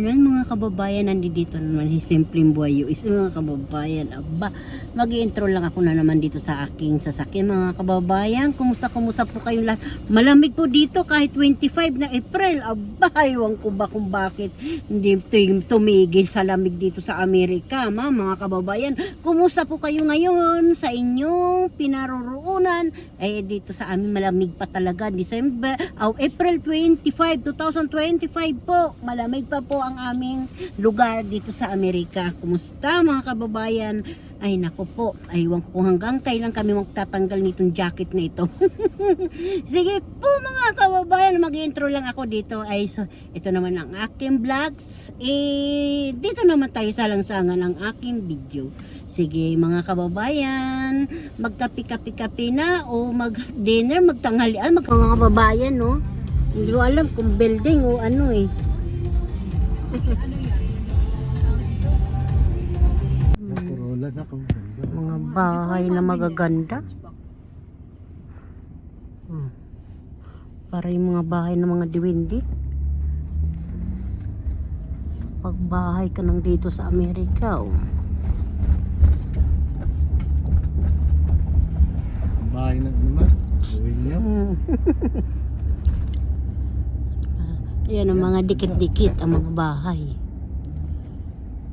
Yan mga kababayan, nandito naman si Simpleng Buhay is mga kababayan. Aba, mag intro lang ako na naman dito sa aking sasakyan mga kababayan. Kumusta kumusta po kayong lahat? Malamig po dito kahit 25 na April. Aba, iwan ko ba kung bakit hindi tum- tumigil sa lamig dito sa Amerika, ma, mga kababayan. Kumusta po kayo ngayon sa inyong pinaroroonan? Eh, dito sa amin malamig pa talaga. December, oh, April 25, 2025 po. Malamig pa po ang aming lugar dito sa Amerika. Kumusta mga kababayan? Ay nako po, aywan ko hanggang kailan kami magtatanggal nitong jacket na ito. Sige po mga kababayan, mag-intro lang ako dito. Ay, so, ito naman ang aking vlogs. Eh, dito naman tayo sa langsangan ng aking video. Sige mga kababayan, magkapi-kapi-kapi na o mag-dinner, magtanghalian, mag mga kababayan no. Hindi ko alam kung building o ano eh. Corolla na kung ganda. Mga bahay na magaganda. Hmm. Para yung mga bahay ng mga diwindi. Pag bahay ka nang dito sa Amerika, oh. Bahay na naman. Hmm. Ayan ang mga dikit-dikit ang mga bahay.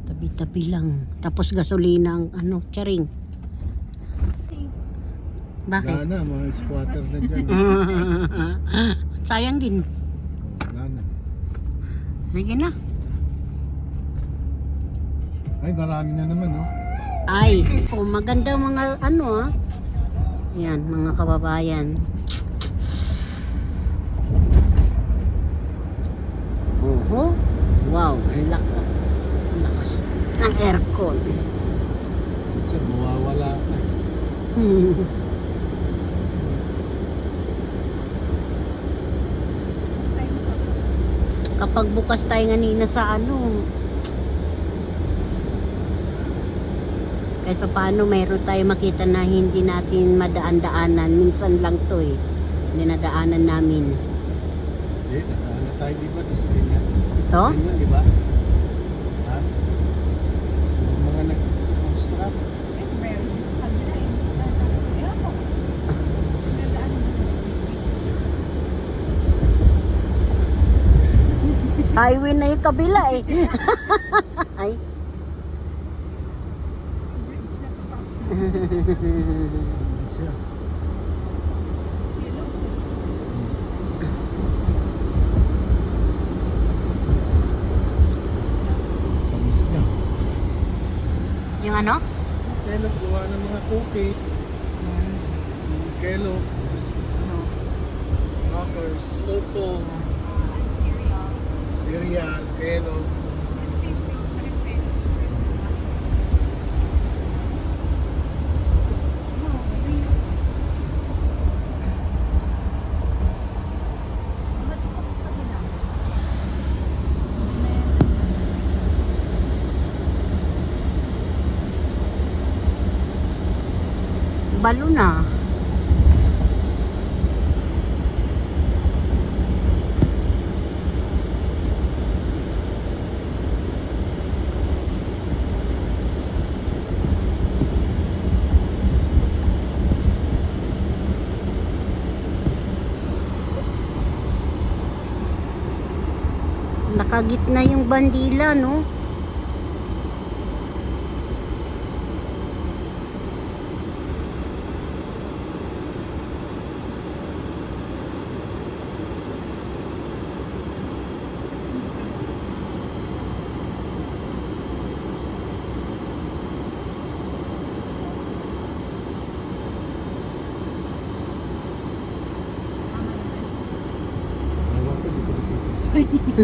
Tabi-tabi lang. Tapos gasolina ang ano, charing. Bakit? Wala na, mga squatter na dyan. Sayang din. Wala na. Sige na. Ay, marami na naman, oh. Ay, oh, maganda mga ano ah. Yan, mga kababayan. Wow, ang laka. Ang lakas ng aircon. Kasi mawawala ka. Hmm. Kapag bukas tayo kanina sa ano, kahit pa paano mayroon tayo makita na hindi natin madaan-daanan. Minsan lang to eh. Hindi nadaanan namin. Eh, nakaano tayo, di ba? Gusto ganyan. Ganyan, di ba? Ha? Mga nag-construct. Highway na yung kabila eh. Ay. Siya. Tamis niya. yung ano? Kellogg gawa ng mga cookies. Yung Kellogg. Ano? Knockers. Sleeping. Cereal. Kellogg. Balo na. Nakagitna yung bandila, no?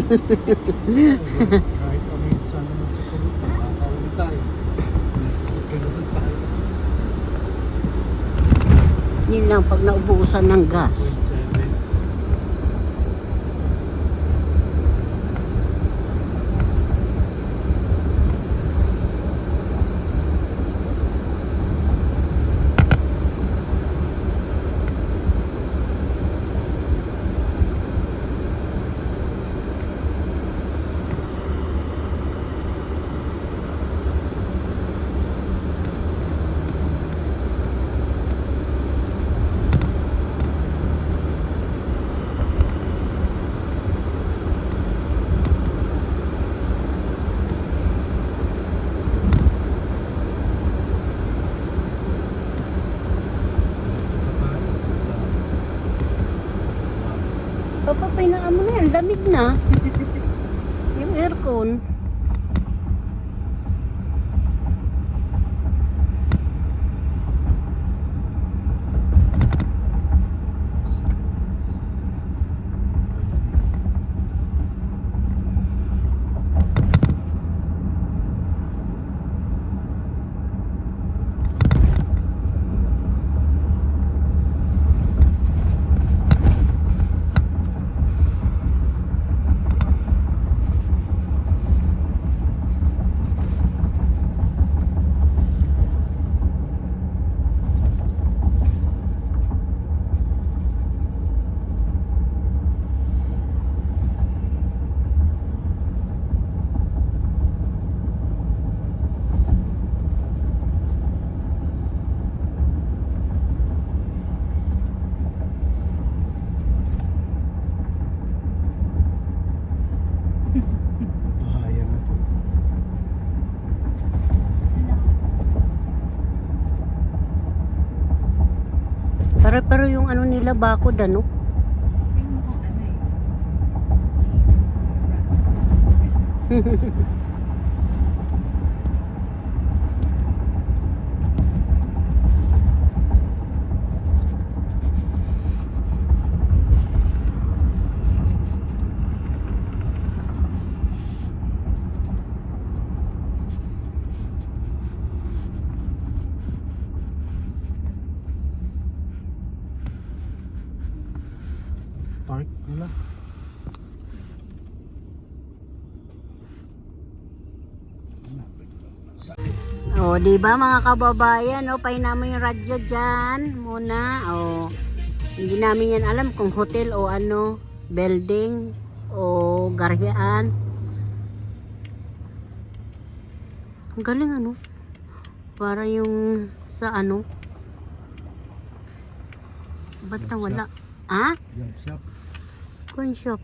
Kahit kami sana. Yun lang pag naubusan ng gas. Papa, painaan mo na yan. Lamig na. yung aircon. Pare-pare yung ano nila bakod ano. Yung O, di ba mga kababayan, o, pahinam mo yung radyo dyan muna. O, hindi namin yan alam kung hotel o ano, building o garhian. Ang galing ano. Para yung sa ano. Ba't nawala? Ha? Yan, shop. Corn shop.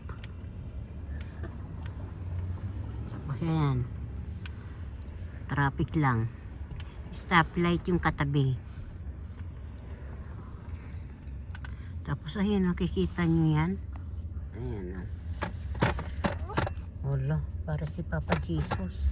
Ayan. Traffic lang. Stoplight yung katabi. Tapos ayan, nakikita nyo yan. Ayan o. Wala, para si Papa Jesus.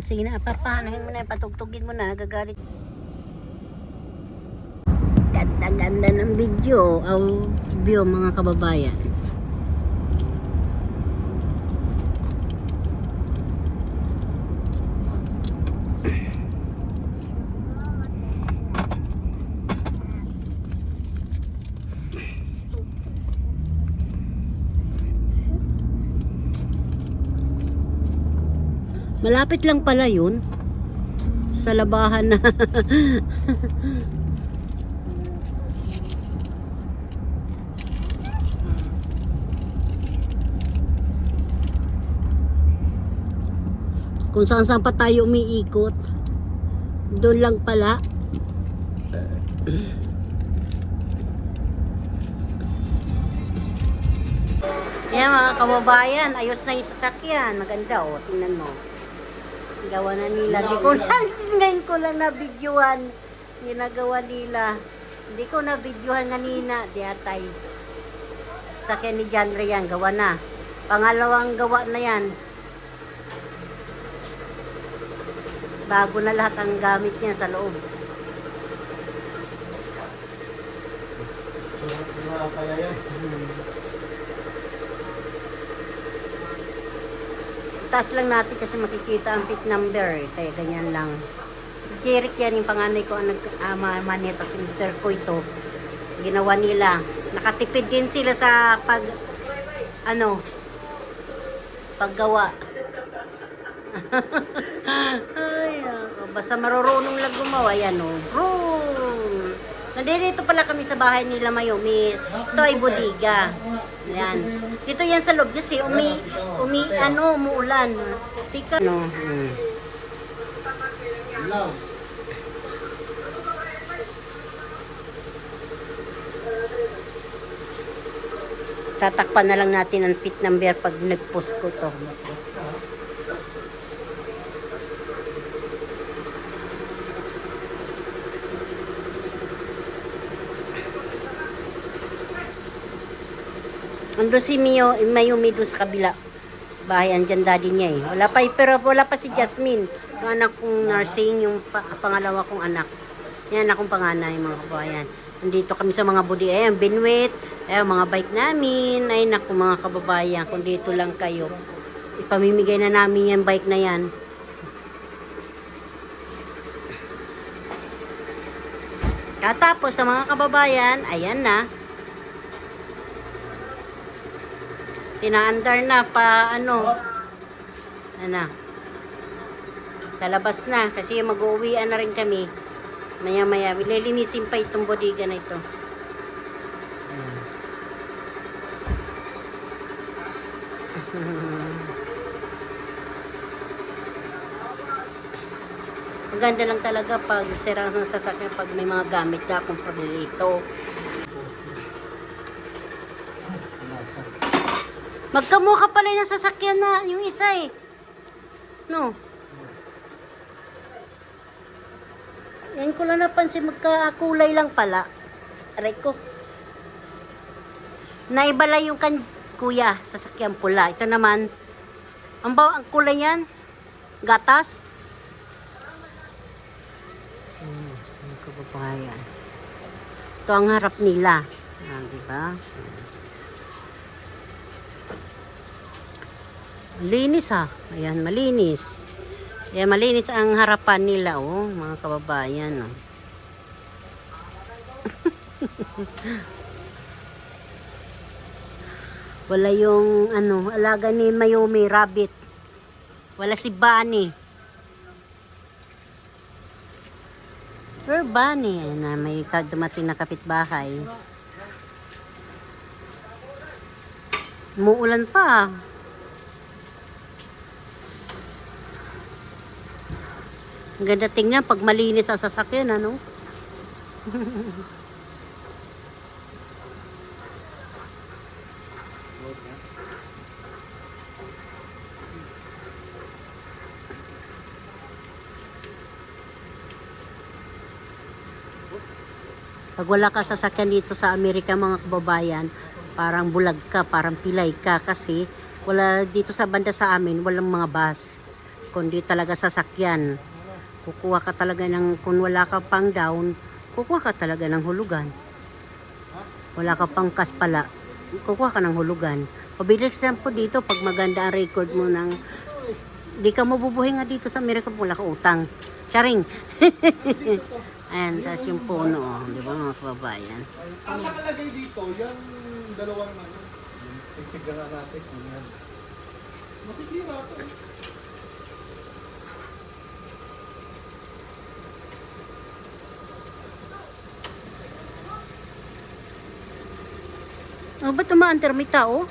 Sige na, papanahin mo na, patugtugin mo na, nagagalit. Ganda-ganda ng video, ang video mga kababayan. Malapit lang pala yun. Sa labahan na. Kung saan saan pa tayo umiikot. Doon lang pala. Yan mga kababayan, ayos na yung sasakyan. Maganda oh, tingnan mo. Gawa na nila. Di ko lang, ngayon ko lang na-videoan. Ginagawa nila. Hindi ko na-videoan kanina. Di atay. Sakyan ni John Rian, gawa na. Pangalawang gawa na yan. Bago na lahat ang gamit niya sa loob. Sarap na kaya yan. Taas lang natin kasi makikita ang pit number. eh. Kaya ganyan lang. Jeric yan yung panganay ko ang nag-ama nito si Mr. Koito. Ginawa nila. Nakatipid din sila sa pag ano paggawa. Ay, ako. basta marurunong lang gumawa yan oh. Vroom! Nandito pala kami sa bahay nila Mayumi. Ito ay bodega. Yan. Dito yan sa loob kasi umi, umi, ano, umuulan. Tika. No. Hmm. Tatakpan na lang natin ang pit number pag nag-post ko to. Ando si Mio, Mayumi doon sa kabila. Bahay, andyan daddy niya eh. Wala pa, pero wala pa si Jasmine. Yung anak kong nursing, yung pa- pangalawa kong anak. Yan, akong panganay, mga kababayan. Nandito kami sa mga budi. Ayan, binwit. Ayan, mga bike namin. Ay, naku, mga kababayan. Kung dito lang kayo. Ipamimigay na namin yung bike na yan. Katapos sa mga kababayan, ayan na. Tinaandar na pa ano. Ano. Talabas na kasi mag-uwian na rin kami. Maya maya, lilinisin pa itong bodega na ito. Maganda lang talaga pag sira ng sasakyan pag may mga gamit ka kung paborito. Magkamukha pala yung sasakyan na yung isa eh. No? Yan ko lang napansin, magkakulay lang pala. Aray ko. Naibala yung kan kuya, sasakyan pula. Ito naman, ang ba ang kulay yan? Gatas? Sino? Ang kababayan. Ito ang harap nila. Ah, di ba? Linis ha. Ayan, malinis. Ayan, malinis ang harapan nila, oh, mga kababayan, oh. Wala yung, ano, alaga ni Mayumi, rabbit. Wala si Bunny. Pero Bunny, na, may dumating na kapitbahay. Muulan pa, ah. Ganda tingnan pag malinis ang sasakyan, ano? Pag wala ka sasakyan dito sa Amerika mga kababayan, parang bulag ka, parang pilay ka kasi wala dito sa banda sa amin, walang mga bus. Kundi talaga sasakyan. Kukuha ka talaga ng, kung wala ka pang down, kukuha ka talaga ng hulugan. Wala ka pang kas pala, kukuha ka ng hulugan. Pabilis lang po dito pag maganda ang record mo ng di ka mabubuhay nga dito sa Amerika wala ka utang. Charing. Ayan, tas yung puno, oh, di ba mga kababayan? Ang nakalagay dito, yung dalawang ano, tignan natin kung yan. Masisira ito. Oh, ba't umaandar? May tao?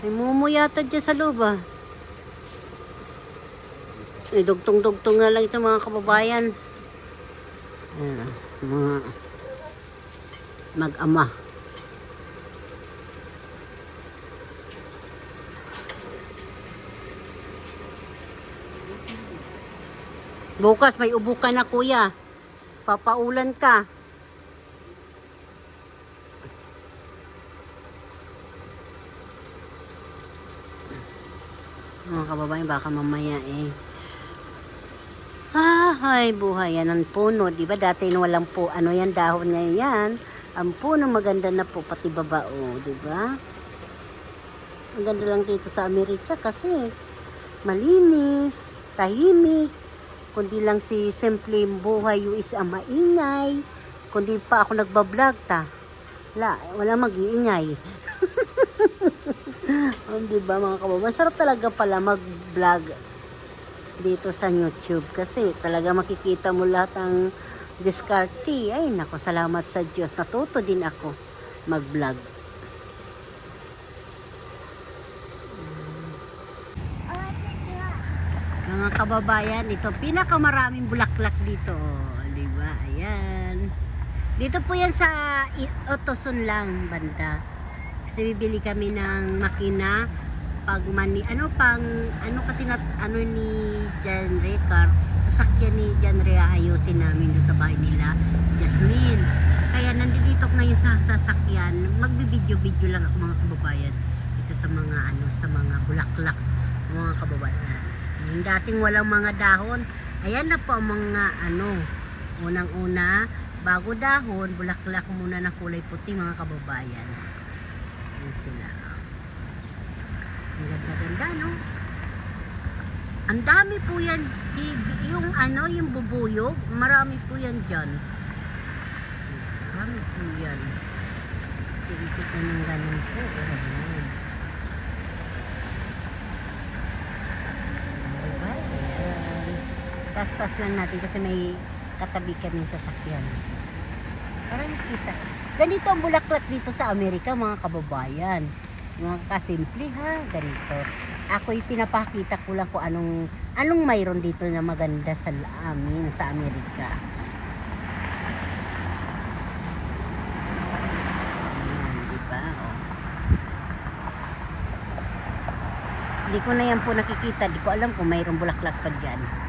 May mumu yata dyan sa loob ah. Eh, dugtong-dugtong nga lang ito mga kababayan. Ayan, ah, mga mag-ama. Bukas may ubo ka na kuya. Papaulan ka. Mga kababayan, baka mamaya eh. Ah, ay, buhay yan ang puno. Di ba dati walang po, ano yan, dahon ngayon yan. Ang puno maganda na po, pati babao, di ba? Ang ganda lang dito sa Amerika kasi malinis, tahimik, kundi lang si simple buhay yung isa maingay, kundi pa ako nagbablog ta. Wala, wala mag-iingay. Oh, di ba mga kababayan? Masarap talaga pala mag-vlog dito sa YouTube kasi talaga makikita mo lahat ng diskarte. Ay, nako, salamat sa Diyos. Natuto din ako mag-vlog. Mga kababayan, ito pinakamaraming bulaklak dito. Oh, di ba? Ayan. Dito po yan sa Otoson lang, banda. Kasi bibili kami ng makina pag mani ano pang ano kasi na ano ni Car sasakyan ni Jan Rea ayusin namin doon sa bahay nila Jasmine. Kaya nandito ngayon sa sasakyan magbibideo-video lang ako mga kababayan ito sa mga ano sa mga bulaklak mga kababayan. Yung dating walang mga dahon ayan na po ang mga ano unang-una bago dahon bulaklak muna na kulay puti mga kababayan yan sila ang ganda-ganda, no? Ang dami po yan. Yung ano, yung bubuyog, marami po yan dyan. Marami po yan. Sige, kita ng ganun po. Ayan. Diba? Ayan. Tas-tas lang natin kasi may katabi kaming sasakyan. Para kita. Ganito ang bulaklak dito sa Amerika, mga kababayan mga kasimple ha, ganito. Ako'y pinapakita ko lang kung anong, anong mayroon dito na maganda sa amin, sa Amerika. Ayan, di ba? Oh. Hindi ko na yan po nakikita, di ko alam kung mayroong bulaklak pa dyan.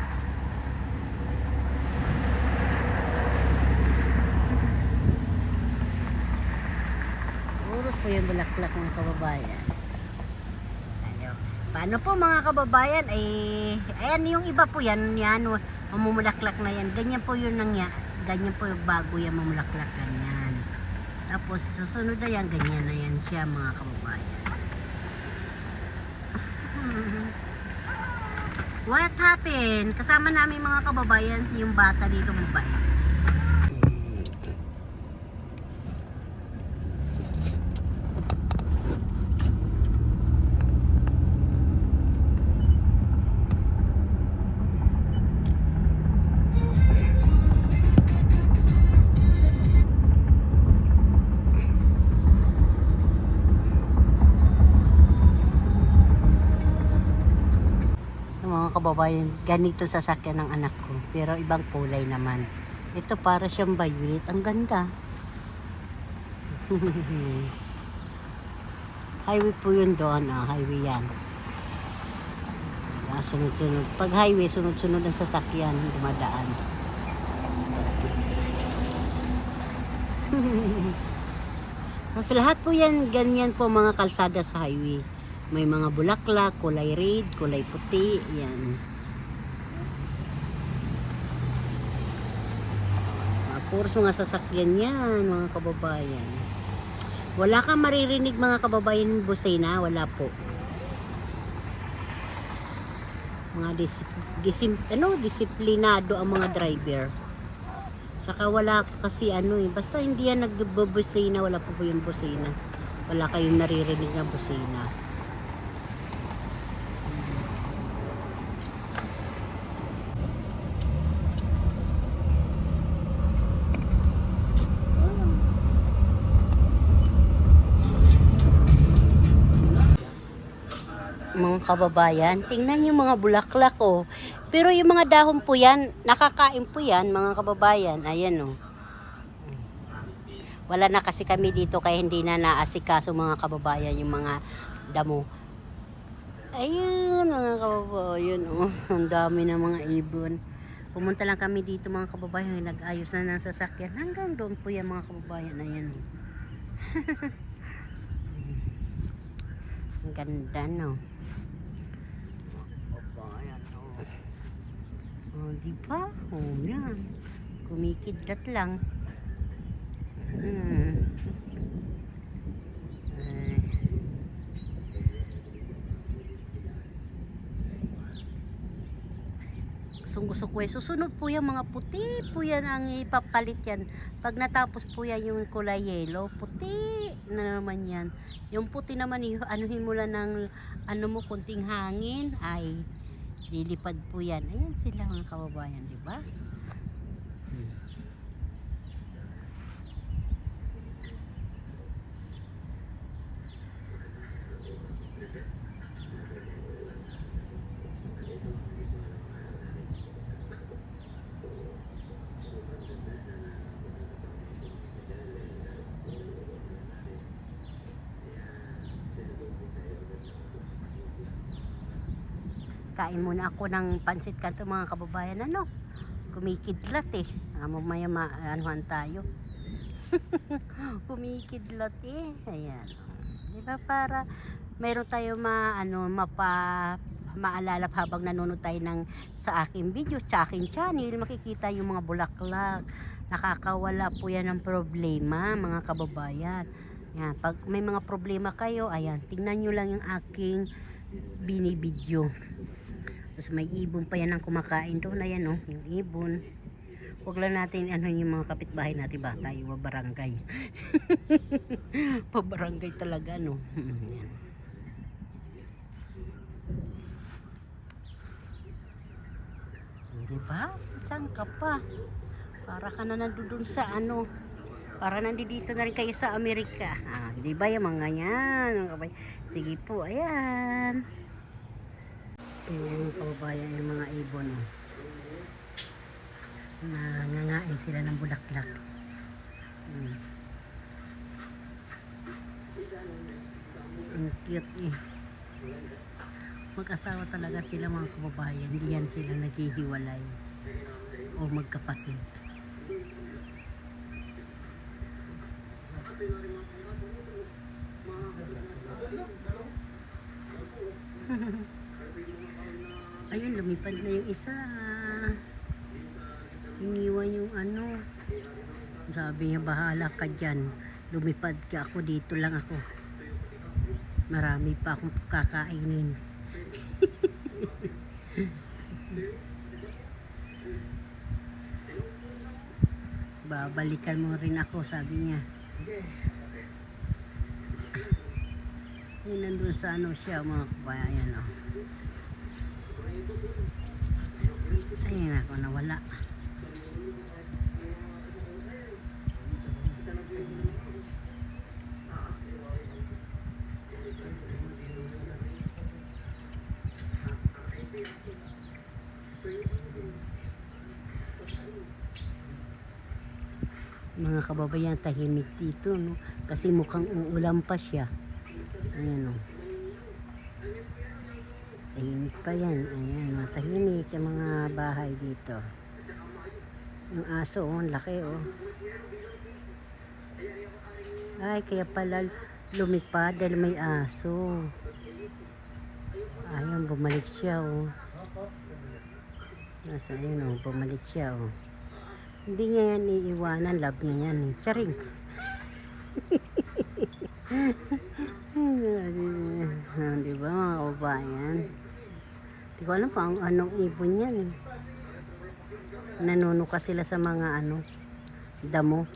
Po yung bulaklak ng kababayan. Ano, paano po mga kababayan? Ay, ayan yung iba po yan, yan, mamumulaklak na yan. Ganyan po yun nang yan. Ganyan po yung bago yan mamulaklak ganyan. Tapos susunod na yan, ganyan na yan siya mga kababayan. What happened? Kasama namin mga kababayan yung bata dito mabait. Kababayan, ganito sasakyan ng anak ko. Pero ibang kulay naman. Ito para siyang violet. Ang ganda. highway po yun doon. Ah, highway yan. Ah, sunod-sunod. Pag highway, sunod-sunod ang sasakyan. Dumadaan. Mas lahat po yan, ganyan po mga kalsada sa highway. May mga bulaklak, kulay red, kulay puti, yan. Mga puros mga sasakyan yan, mga kababayan. Wala kang maririnig mga kababayan ng busina, wala po. Mga dis, disim, ano, disiplinado ang mga driver. Saka wala kasi ano eh, basta hindi yan nagbubusina, wala po po yung busina. Wala kayong naririnig na busina. Kababayan, tingnan yung mga bulaklak oh. Pero yung mga dahon po yan, nakakain po yan mga kababayan. Ayan oh. Wala na kasi kami dito kaya hindi na naasikaso mga kababayan yung mga damo. Ayun mga kababayan oh. Ang dami ng mga ibon. Pumunta lang kami dito mga kababayan, nag-ayos na ng sasakyan. Hanggang doon po yan mga kababayan. Ayan oh. Ang ganda no. Kababayan oh. Oh, di ba? Oh, yan. Kumikidlat lang. Hmm. Ay. Gustong gusto ko eh. Susunod po yan mga puti po yan ang ipapalit yan. Pag natapos po yan yung kulay yellow, puti na naman yan. Yung puti naman, anuhin mo lang ng ano mo, kunting hangin, ay lilipad po yan. Ayan sila mga kababayan, di ba? Ako ng pansit kanto mga kababayan. Ano? Kumikidlat eh. Ah, mamaya maanuhan tayo. Kumikidlat eh. Ayan. Di ba para meron tayo ma, ano, mapa, maalala habang nanonood tayo ng sa aking video, sa aking channel, makikita yung mga bulaklak. Nakakawala po yan ng problema, mga kababayan. Yan, pag may mga problema kayo, ayan, tingnan nyo lang yung aking binibidyo. Tapos may ibon pa yan ang kumakain doon. Ayan oh, yung ibon. Huwag lang natin ano yung mga kapitbahay natin ba tayo barangay. Pabarangay talaga no. Yan. Di ba? Saan ka pa? Para ka na nandun sa ano. Para nandito na rin kayo sa Amerika. Ah, di ba yung mga yan? Sige po, ayan. Yung kababayan yung mga ibon. Oh. Nangangain sila ng bulaklak. Hmm. Ang cute eh. Mag-asawa talaga sila mga kababayan. Hindi yan sila naghihiwalay. O magkapatid. Lumipad na yung isa. Iniwan yung ano. Sabi niya, bahala ka dyan. Lumipad ka ako, dito lang ako. Marami pa akong kakainin. Babalikan mo rin ako, sabi niya. Yun nandun sa ano siya, mga kabayan. Oh. Ayun ako, nawala. mga kababayan tahimik dito no? Kasi mukhang uulan pa siya. Ayan o tahimik pa yan ayan mga tahimik yung mga bahay dito yung aso oh ang laki oh ay kaya pala lumipad dahil may aso ayun bumalik siya oh nasa ayun oh bumalik siya oh hindi niya yan iiwanan, love niya yan eh. Charing. ah, di ba mga kabayan? Di ko alam ang anong ibon yan eh. Nanunuka sila sa mga ano, damo.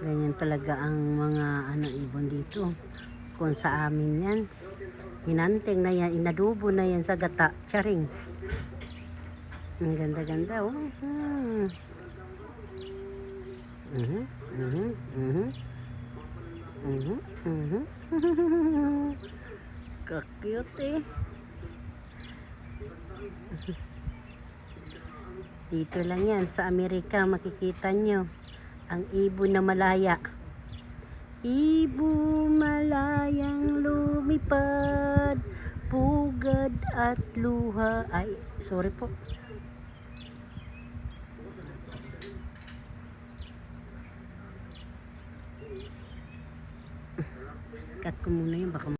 Ganyan talaga ang mga ano ibon dito kung sa amin yan. Hinanting na yan, inadubo na yan sa gata. Charing. Ang ganda-ganda, oh. Hmm. Mhm, mhm, mhm. Mhm, mhm. Ka-cute eh. Dito lang yan, sa Amerika makikita nyo ang ibon na malaya. Ibu malayang lumipad, pugad at luha. Ay, sorry po. Cut ko muna yun, baka